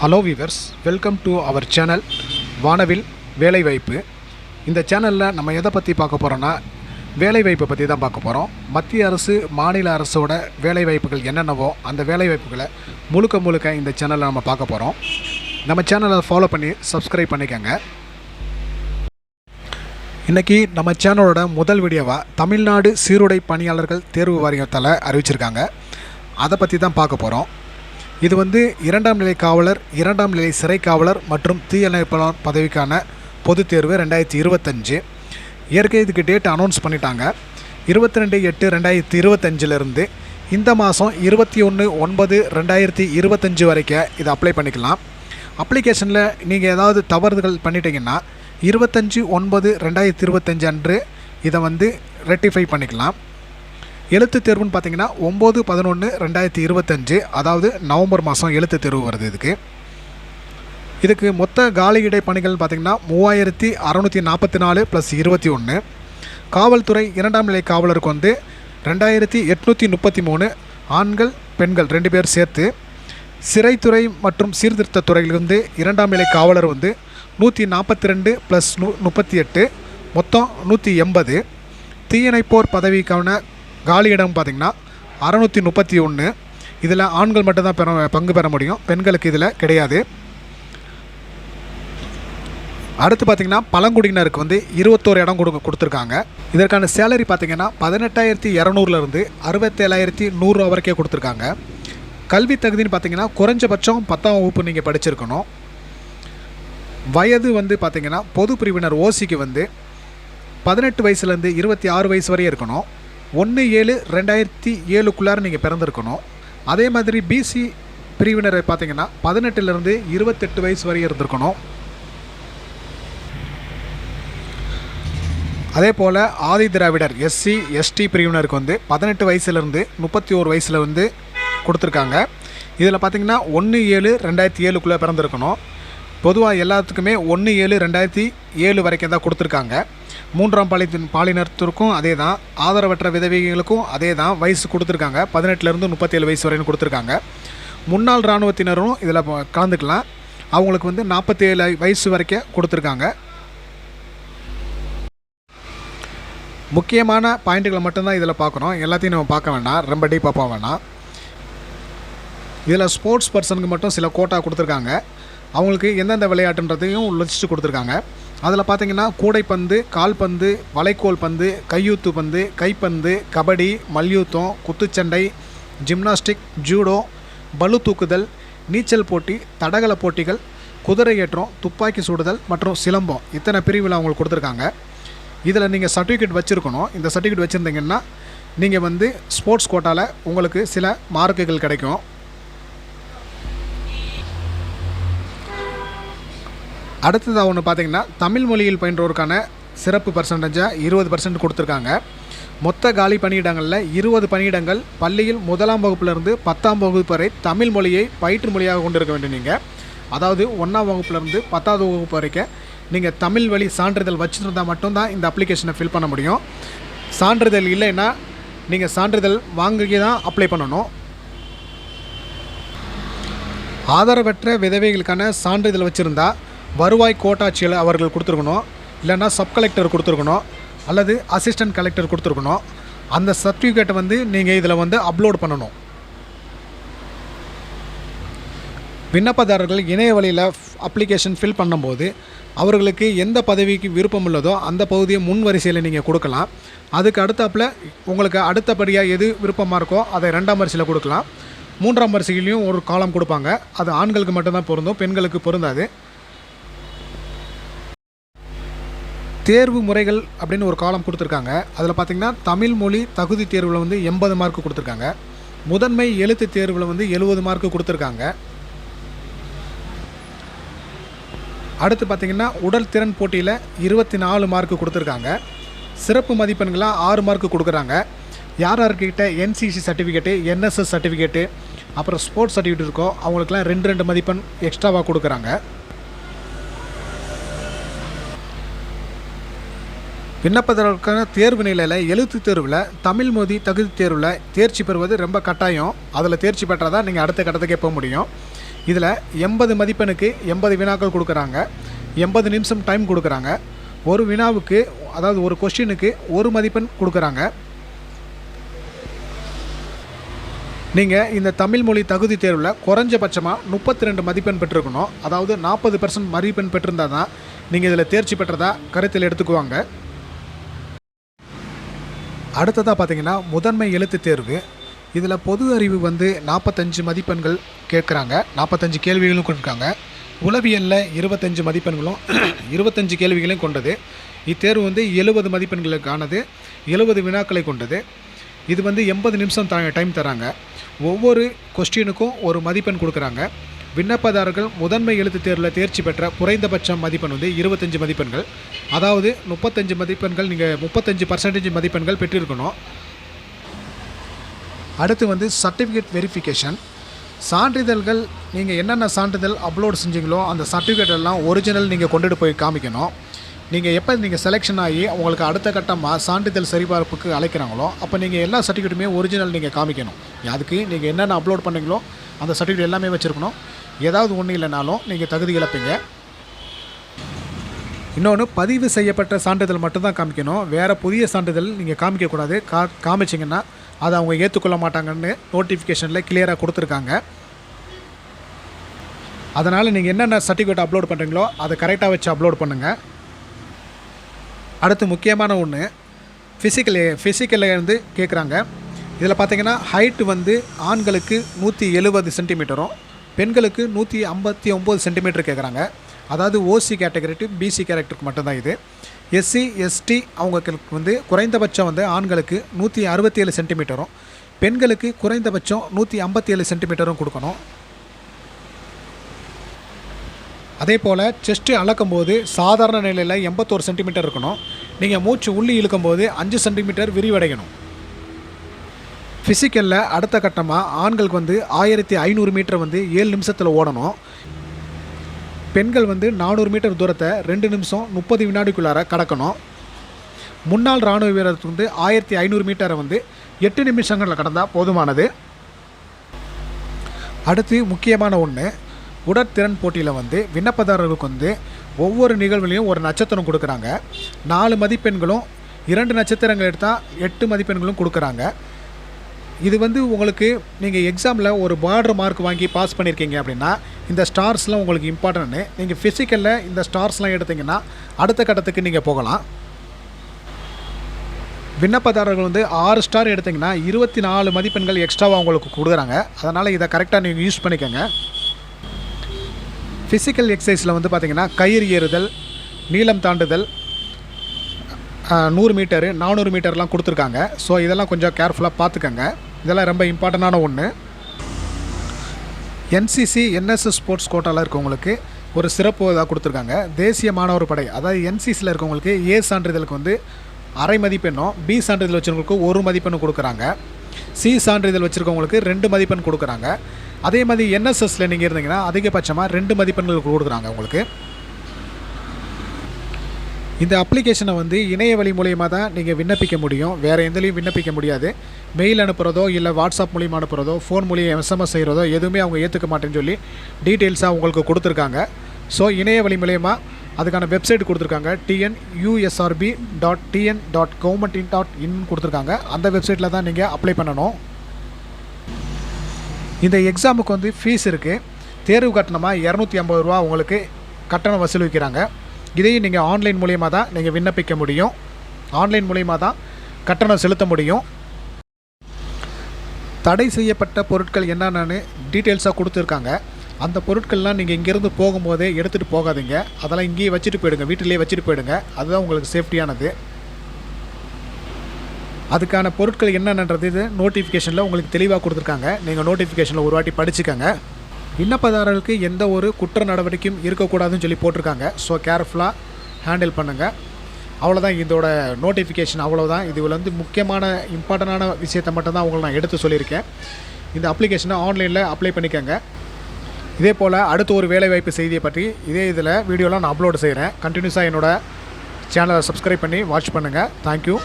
Hello viewers welcome to our channel வானவில் வேலைவாய்ப்பு இந்த சேனலில் நம்ம எதை பற்றி பார்க்க போகிறோன்னா வேலைவாய்ப்பை பற்றி தான் பார்க்க போகிறோம் மத்திய அரசு மாநில அரசோட வேலைவாய்ப்புகள் என்னென்னவோ அந்த வேலைவாய்ப்புகளை முழுக்க முழுக்க இந்த சேனலில் நம்ம பார்க்க போகிறோம் நம்ம சேனலை ஃபாலோ பண்ணி சப்ஸ்கிரைப் பண்ணிக்கோங்க. இன்றைக்கி நம்ம சேனலோட முதல் வீடியோவாக தமிழ்நாடு சீருடை பணியாளர்கள் தேர்வு வாரியத்தால் அறிவிச்சிருக்காங்க. அதை பற்றி தான் பார்க்க போகிறோம் இது வந்து இரண்டாம் நிலை காவலர் இரண்டாம் நிலை சிறை காவலர் மற்றும் தீயணைப்பாளர் பதவிக்கான பொதுத் தேர்வு ரெண்டாயிரத்தி இருபத்தஞ்சு. ஏற்கனவே இதுக்கு டேட் அனௌன்ஸ் பண்ணிட்டாங்க. இருபத்தி ரெண்டு எட்டு ரெண்டாயிரத்தி இருபத்தஞ்சிலிருந்து இந்த மாதம் இருபத்தி ஒன்று ஒன்பது ரெண்டாயிரத்தி இருபத்தஞ்சு வரைக்கும் இதை அப்ளை பண்ணிக்கலாம். அப்ளிகேஷனில் நீங்கள் ஏதாவது தவறுகள் பண்ணிட்டீங்கன்னா இருபத்தஞ்சி ஒன்பது ரெண்டாயிரத்தி இருபத்தஞ்சு அன்று இதை வந்து ரெட்டிஃபை பண்ணிக்கலாம். எழுத்து தேர்வுன்னு பார்த்தீங்கன்னா ஒம்பது பதினொன்று ரெண்டாயிரத்தி இருபத்தஞ்சு அதாவது நவம்பர் மாதம் எழுத்து தேர்வு வருது இதுக்கு. இதுக்கு மொத்த காலி இடை பணிகள்னு பார்த்திங்கன்னா மூவாயிரத்தி அறநூற்றி நாற்பத்தி நாலு ப்ளஸ் இருபத்தி ஒன்று காவல்துறை இரண்டாம் நிலை காவலருக்கு வந்து ரெண்டாயிரத்தி எட்நூற்றி முப்பத்தி மூணு ஆண்கள் பெண்கள் ரெண்டு பேர் சேர்த்து சிறைத்துறை மற்றும் சீர்திருத்த துறையிலிருந்து இரண்டாம் நிலை காவலர் வந்து நூற்றி நாற்பத்தி ரெண்டு ப்ளஸ் நூ முப்பத்தி எட்டு மொத்தம் நூற்றி எண்பது. தீயணைப்போர் பதவிக்கான காலி இடம் பார்த்திங்கன்னா அறநூற்றி முப்பத்தி ஒன்று. இதில் ஆண்கள் மட்டும்தான் பெற பங்கு பெற முடியும். பெண்களுக்கு இதில் கிடையாது. அடுத்து பார்த்திங்கன்னா பழங்குடியினருக்கு வந்து இருபத்தோரு இடம் கொடுக்க கொடுத்துருக்காங்க. இதற்கான சேலரி பார்த்திங்கன்னா பதினெட்டாயிரத்தி இரநூறுலேருந்து அறுபத்தேழாயிரத்தி நூறுரூவா வரைக்கும் கொடுத்துருக்காங்க. கல்வி தகுதின்னு பார்த்தீங்கன்னா குறைஞ்சபட்சம் பத்தாம் வகுப்பு நீங்கள் படிச்சிருக்கணும். வயது வந்து பார்த்திங்கன்னா பொது பிரிவினர் ஓசிக்கு வந்து பதினெட்டு வயசுலேருந்து இருபத்தி ஆறு வயசு வரையும் இருக்கணும். ஒன்று ஏழு ரெண்டாயிரத்தி ஏழுக்குள்ளார நீங்கள் பிறந்திருக்கணும். அதே மாதிரி பிசி பிரிவினரை பார்த்தீங்கன்னா பதினெட்டுலேருந்து இருபத்தெட்டு வயசு வரையும் இருந்திருக்கணும். அதே போல் ஆதி திராவிடர் எஸ்சி எஸ்டி பிரிவினருக்கு வந்து பதினெட்டு வயசுலேருந்து முப்பத்தி ஓரு வயசில் வந்து கொடுத்துருக்காங்க. இதில் பார்த்தீங்கன்னா ஒன்று ஏழு ரெண்டாயிரத்தி ஏழுக்குள்ளே பிறந்திருக்கணும். பொதுவாக எல்லாத்துக்குமே ஒன்று ஏழு ரெண்டாயிரத்தி ஏழு வரைக்கும் தான் கொடுத்துருக்காங்க. மூன்றாம் பாலித்தின் பாலினத்திற்கும் அதே தான் ஆதரவற்ற விதவைகளுக்கும் அதே தான் வயசு கொடுத்துருக்காங்க. பதினெட்டுலேருந்து முப்பத்தேழு வயசு வரையும் கொடுத்துருக்காங்க. முன்னாள் இராணுவத்தினரும் இதில் கலந்துக்கலாம். அவங்களுக்கு வந்து நாற்பத்தேழு வயசு வரைக்கும் கொடுத்துருக்காங்க. முக்கியமான பாயிண்ட்டுகளை மட்டும்தான் இதில் பார்க்குறோம் எல்லாத்தையும் நம்ம பார்க்க வேண்டாம். ரொம்ப டீப்பாக போக வேண்டாம். இதில் ஸ்போர்ட்ஸ் பர்சனுக்கு மட்டும் சில கோட்டா கொடுத்துருக்காங்க. அவங்களுக்கு எந்தெந்த விளையாட்டுன்றதையும் லிஸ்ட்டு கொடுத்துருக்காங்க. அதில் பார்த்தீங்கன்னா கூடைப்பந்து கால்பந்து வளைக்கோல் பந்து கையூத்து பந்து கைப்பந்து கபடி மல்யுத்தம் குத்துச்சண்டை ஜிம்னாஸ்டிக் ஜூடோ பளு தூக்குதல் நீச்சல் போட்டி தடகள போட்டிகள் குதிரை ஏற்றம் துப்பாக்கி சுடுதல் மற்றும் சிலம்பம். இத்தனை பிரிவில் அவங்களுக்கு கொடுத்துருக்காங்க. இதில் நீங்கள் சர்டிஃபிகேட் வச்சுருக்கணும். இந்த சர்டிஃபிகேட் வச்சுருந்தீங்கன்னா நீங்கள் வந்து ஸ்போர்ட்ஸ் கோட்டாவில் உங்களுக்கு சில மார்க்குகள் கிடைக்கும். அடுத்ததாக ஒன்று பார்த்தீங்கன்னா தமிழ் மொழியில் பயின்றோருக்கான சிறப்பு பர்சன்டேஜாக இருபது பர்சன்ட் கொடுத்துருக்காங்க. மொத்த காலி பணியிடங்களில் இருபது பணியிடங்கள் பள்ளியில் முதலாம் வகுப்பிலிருந்து பத்தாம் வகுப்பு வரை தமிழ் மொழியை பயிற்று மொழியாக கொண்டிருக்க வேண்டும் நீங்கள் அதாவது ஒன்றாம் வகுப்புலேருந்து பத்தாவது வகுப்பு வரைக்கும் நீங்கள் தமிழ் வழி சான்றிதழ் வச்சுருந்தா மட்டும்தான் இந்த அப்ளிகேஷனை ஃபில் பண்ண முடியும். சான்றிதழ் இல்லைன்னா நீங்கள் சான்றிதழ் வாங்கி தான் அப்ளை பண்ணணும். ஆதரவற்ற விதவைகளுக்கான சான்றிதழ் வச்சுருந்தா வருவாய் கோட்டாட்சியில் அவர்கள் கொடுத்துருக்கணும். இல்லைன்னா சப் கலெக்டர் கொடுத்துருக்கணும். அல்லது அசிஸ்டன்ட் கலெக்டர் கொடுத்துருக்கணும். அந்த சர்டிஃபிகேட்டை வந்து நீங்கள் இதில் வந்து அப்லோட் பண்ணணும். விண்ணப்பதாரர்கள் இணைய வழியில் அப்ளிகேஷன் ஃபில் பண்ணும்போது அவர்களுக்கு எந்த பதவிக்கு விருப்பம் உள்ளதோ அந்த பகுதியை முன் வரிசையில் நீங்கள் கொடுக்கலாம். அதுக்கு அடுத்தாப்பில் உங்களுக்கு அடுத்தபடியாக எது விருப்பமாக இருக்கோ அதை ரெண்டாம் வரிசையில் கொடுக்கலாம். மூன்றாம் வரிசையிலையும் ஒரு காலம் கொடுப்பாங்க. அது ஆண்களுக்கு மட்டும்தான் பொருந்தும் பெண்களுக்கு பொருந்தாது. தேர்வு முறைகள் அப்படின்னு ஒரு காலம் கொடுத்துருக்காங்க. அதில் பார்த்தீங்கன்னா தமிழ் மொழி தகுதி தேர்வில் வந்து எண்பது மார்க் கொடுத்துருக்காங்க. முதன்மை எழுத்து தேர்வில் வந்து எழுபது மார்க் கொடுத்துருக்காங்க. அடுத்து பார்த்தீங்கன்னா உடல் திறன் போட்டியில் இருபத்தி நாலு மார்க் கொடுத்துருக்காங்க. சிறப்பு மதிப்பெண்களாக ஆறு மார்க் கொடுக்குறாங்க. யார் யார்கிட்ட என்சிசி சர்டிஃபிகேட்டு என்எஸ்எஸ் சர்டிஃபிகேட்டு அப்புறம் ஸ்போர்ட்ஸ் சர்டிஃபிகேட் இருக்கோ அவங்களுக்குலாம் ரெண்டு ரெண்டு மதிப்பெண் எக்ஸ்ட்ராவாக கொடுக்குறாங்க. விண்ணப்பதற்கான தேர்வு நிலையில் எழுத்து தேர்வில் தமிழ் மொழி தகுதி தேர்வில் தேர்ச்சி பெறுவது ரொம்ப கட்டாயம். அதில் தேர்ச்சி பெற்றால் தான் நீங்கள் அடுத்த கட்டத்துக்கே போக முடியும். இதில் எண்பது மதிப்பெண்ணுக்கு எண்பது வினாக்கள் கொடுக்குறாங்க. எண்பது நிமிஷம் டைம் கொடுக்குறாங்க. ஒரு வினாவுக்கு அதாவது ஒரு கொஸ்டினுக்கு ஒரு மதிப்பெண் கொடுக்குறாங்க. நீங்கள் இந்த தமிழ் மொழி தகுதி தேர்வில் குறைஞ்சபட்சமாக முப்பத்தி ரெண்டு மதிப்பெண் பெற்றிருக்கணும். அதாவது நாற்பது பர்சன்ட் மதிப்பெண் பெற்றிருந்தால் தான் நீங்கள் இதில் தேர்ச்சி பெற்றதாக கருத்தில் எடுத்துக்குவாங்க. அடுத்ததாக பார்த்தீங்கன்னா முதன்மை எழுத்து தேர்வு. இதில் பொது அறிவு வந்து நாற்பத்தஞ்சு மதிப்பெண்கள் கேட்குறாங்க. நாற்பத்தஞ்சு கேள்விகளும் கொடுக்காங்க உளவியலில் இருபத்தஞ்சு மதிப்பெண்களும் இருபத்தஞ்சு கேள்விகளையும் கொண்டது. இத்தேர்வு வந்து எழுபது மதிப்பெண்களுக்கானது எழுபது வினாக்களை கொண்டது. இது வந்து எண்பது நிமிஷம் த டைம் தராங்க. ஒவ்வொரு கொஸ்டினுக்கும் ஒரு மதிப்பெண் கொடுக்குறாங்க. விண்ணப்பதாரர்கள் முதன்மை எழுத்து தேர்வில் தேர்ச்சி பெற்ற குறைந்தபட்ச மதிப்பெண் வந்து இருபத்தஞ்சு மதிப்பெண்கள். அதாவது முப்பத்தஞ்சு மதிப்பெண்கள் நீங்கள் முப்பத்தஞ்சு பர்சன்டேஜ் மதிப்பெண்கள் பெற்றிருக்கணும். அடுத்து வந்து சர்டிஃபிகேட் வெரிஃபிகேஷன் சான்றிதழ்கள் நீங்கள் என்னென்ன சான்றிதழ் அப்லோட் செஞ்சீங்களோ அந்த சர்டிஃபிகேட் எல்லாம் ஒரிஜினல் நீங்கள் கொண்டுட்டு போய் காமிக்கணும். நீங்கள் எப்போ நீங்கள் செலெக்ஷன் ஆகி உங்களுக்கு அடுத்த கட்டமாக சான்றிதழ் சரிபார்ப்புக்கு அழைக்கிறாங்களோ அப்போ நீங்கள் எல்லா சர்டிஃபிகேட்டுமே ஒரிஜினல் நீங்கள் காமிக்கணும். அதுக்கு நீங்கள் என்னென்ன அப்லோட் பண்ணீங்களோ அந்த சர்டிஃபிகேட் எல்லாமே வச்சுருக்கணும். ஏதாவது ஒன்று இல்லைனாலும் நீங்கள் தகுதி இழப்பீங்க. இன்னொன்று பதிவு செய்யப்பட்ட சான்றிதழ் மட்டும்தான் காமிக்கணும். வேறு புதிய சான்றிதழ் நீங்கள் காமிக்கக்கூடாது கா காமிச்சிங்கன்னா அதை அவங்க ஏற்றுக்கொள்ள மாட்டாங்கன்னு நோட்டிஃபிகேஷனில் கிளியராக கொடுத்துருக்காங்க. அதனால் நீங்கள் என்னென்ன சர்டிஃபிகேட் அப்லோட் பண்ணுறீங்களோ அதை கரெக்டாக வச்சு அப்லோட் பண்ணுங்கள் அடுத்து முக்கியமான ஒன்று ஃபிசிக்கல் ஃபிசிக்கலில் இருந்து கேட்குறாங்க இதில் பார்த்தீங்கன்னா ஹைட்டு வந்து ஆண்களுக்கு நூற்றி எழுபது சென்டிமீட்டரும் பெண்களுக்கு நூற்றி ஐம்பத்தி ஒம்பது சென்டிமீட்டர் கேட்குறாங்க அதாவது ஓசி கேட்டகரி டு பிசி கேரக்டருக்கு மட்டும்தான் இது. எஸ்சி எஸ்டி அவங்களுக்கு வந்து குறைந்தபட்சம் வந்து ஆண்களுக்கு நூற்றி அறுபத்தி ஏழு சென்டிமீட்டரும் பெண்களுக்கு குறைந்தபட்சம் நூற்றி ஐம்பத்தி ஏழு சென்டிமீட்டரும் கொடுக்கணும். அதே போல் செஸ்ட்டு அளக்கும்போது சாதாரண நிலையில் எண்பத்தோரு சென்டிமீட்டர் இருக்கணும். நீங்கள் மூச்சு உள்ளி இழுக்கும்போது அஞ்சு சென்டிமீட்டர் விரிவடையணும். ஃபிசிக்கலில் அடுத்த கட்டமாக ஆண்களுக்கு வந்து ஆயிரத்தி ஐநூறு மீட்டர் வந்து ஏழு நிமிஷத்தில் ஓடணும். பெண்கள் வந்து நானூறு மீட்டர் தூரத்தை ரெண்டு நிமிஷம் முப்பது வினாடிக்குள்ளார கடக்கணும். முன்னாள் இராணுவ வீரருக்கு வந்து ஆயிரத்தி ஐநூறு மீட்டரை வந்து எட்டு நிமிஷங்களில் கடந்தால் போதுமானது. அடுத்து முக்கியமான ஒன்று உடற்திறன் போட்டியில் வந்து விண்ணப்பதாரர்களுக்கு வந்து ஒவ்வொரு நிகழ்வுலையும் ஒரு நட்சத்திரம் கொடுக்குறாங்க. நாலு மதிப்பெண்களும் இரண்டு நட்சத்திரங்கள் எடுத்தால் எட்டு மதிப்பெண்களும் கொடுக்குறாங்க. இது வந்து உங்களுக்கு நீங்கள் எக்ஸாமில் ஒரு பார்டர் மார்க் வாங்கி பாஸ் பண்ணியிருக்கீங்க அப்படின்னா இந்த ஸ்டார்ஸ்லாம் உங்களுக்கு இம்பார்ட்டன்ட்டு நீங்கள் ஃபிசிக்கலில் இந்த ஸ்டார்ஸ்லாம் எடுத்தீங்கன்னா அடுத்த கட்டத்துக்கு நீங்கள் போகலாம். விண்ணப்பதாரர்கள் வந்து ஆறு ஸ்டார் எடுத்தீங்கன்னா இருபத்தி நாலு மதிப்பெண்கள் எக்ஸ்ட்ராவாக உங்களுக்கு கொடுக்குறாங்க. அதனால் இதை கரெக்டாக நீங்கள் யூஸ் பண்ணிக்கோங்க. ஃபிசிக்கல் எக்ஸசைஸில் வந்து பார்த்திங்கன்னா கயிறு ஏறுதல் நீளம் தாண்டுதல் நூறு மீட்டரு நானூறு மீட்டர்லாம் கொடுத்துருக்காங்க. ஸோ இதெல்லாம் கொஞ்சம் கேர்ஃபுல்லாக பார்த்துக்கங்க. இதெல்லாம் ரொம்ப இம்பார்ட்டண்டான ஒன்று என்சிசி என்எஸ்எஸ் ஸ்போர்ட்ஸ் கோட்டாவில் இருக்கவங்களுக்கு ஒரு சிறப்பு இதாக கொடுத்துருக்காங்க. தேசிய மாணவர் படை அதாவது என்சிசியில் இருக்கவங்களுக்கு ஏ சான்றிதழுக்கு வந்து அரை மதிப்பெண்ணும் பி சான்றிதழ் வச்சுருக்கவங்களுக்கு ஒரு மதிப்பெண்ணும் கொடுக்குறாங்க. சி சான்றிதழ் வச்சுருக்கவங்களுக்கு ரெண்டு மதிப்பெண் கொடுக்குறாங்க. அதே மாதிரி என்எஸ்எஸ்ல நீங்கள் இருந்தீங்கன்னா அதிகபட்சமாக ரெண்டு மதிப்பெண்கள் கொடுக்குறாங்க உங்களுக்கு. இந்த அப்ளிகேஷனை வந்து இணைய வழி மூலியமாக தான் நீங்கள் விண்ணப்பிக்க முடியும். வேறு எந்தலையும் விண்ணப்பிக்க முடியாது. மெயில் அனுப்புகிறதோ இல்லை வாட்ஸ்அப் மூலியமாக அனுப்புகிறதோ ஃபோன் மூலியம் எஸ்எம்எஸ் செய்கிறதோ எதுவுமே அவங்க ஏற்றுக்க மாட்டேன்னு சொல்லி டீட்டெயில்ஸாக உங்களுக்கு கொடுத்துருக்காங்க. ஸோ இணைய வழி மூலயமா அதுக்கான வெப்சைட் கொடுத்துருக்காங்க. TN USRB dot TN dot government in dot in கொடுத்துருக்காங்க. அந்த வெப்சைட்டில் தான் நீங்கள் அப்ளை பண்ணணும். இந்த எக்ஸாமுக்கு வந்து ஃபீஸ் இருக்குது தேர்வு கட்டணமாக இரநூத்தி ஐம்பது ரூபா உங்களுக்கு கட்டணம் வசூலிக்கிறாங்க. இதையும் நீங்கள் ஆன்லைன் மூலியமாக தான் நீங்கள் விண்ணப்பிக்க முடியும். ஆன்லைன் மூலியமாக தான் கட்டணம் செலுத்த முடியும். தடை செய்யப்பட்ட பொருட்கள் என்னென்னு டீட்டெயில்ஸாக கொடுத்துருக்காங்க. அந்த பொருட்கள்லாம் நீங்கள் இங்கேருந்து போகும்போதே எடுத்துகிட்டு போகாதீங்க. அதெல்லாம் இங்கேயே வச்சுட்டு போயிடுங்க. வீட்டிலேயே வச்சுட்டு போயிடுங்க. அதுதான் உங்களுக்கு சேஃப்டியானது அதுக்கான பொருட்கள் என்னென்னன்றது இது நோட்டிஃபிகேஷனில் உங்களுக்கு தெளிவாக கொடுத்துருக்காங்க. நீங்கள் நோட்டிஃபிகேஷனில் ஒரு வாட்டி படிச்சுக்கோங்க. விண்ணப்பதாரர்களுக்கு எந்த ஒரு குற்ற நடவடிக்கையும் இருக்கக்கூடாதுன்னு சொல்லி போட்டிருக்காங்க. ஸோ கேர்ஃபுல்லாக ஹேண்டில் பண்ணுங்கள் அவ்வளோதான் இதோட நோட்டிஃபிகேஷன் அவ்வளோதான் இதுல வந்து முக்கியமான இம்பார்ட்டண்டான விஷயத்தை மட்டும்தான் அவங்களை நான் எடுத்து சொல்லியிருக்கேன். இந்த அப்ளிகேஷனை ஆன்லைனில் அப்ளை பண்ணிக்கோங்க. இதே போல் அடுத்த ஒரு வேலைவாய்ப்பு செய்தியை பற்றி இதே இதில் வீடியோலாம் நான் அப்லோடு செய்கிறேன் கண்டினியூஸாக என்னோடய சேனலை சப்ஸ்கிரைப் பண்ணி வாட்ச் பண்ணுங்கள் தேங்க்யூ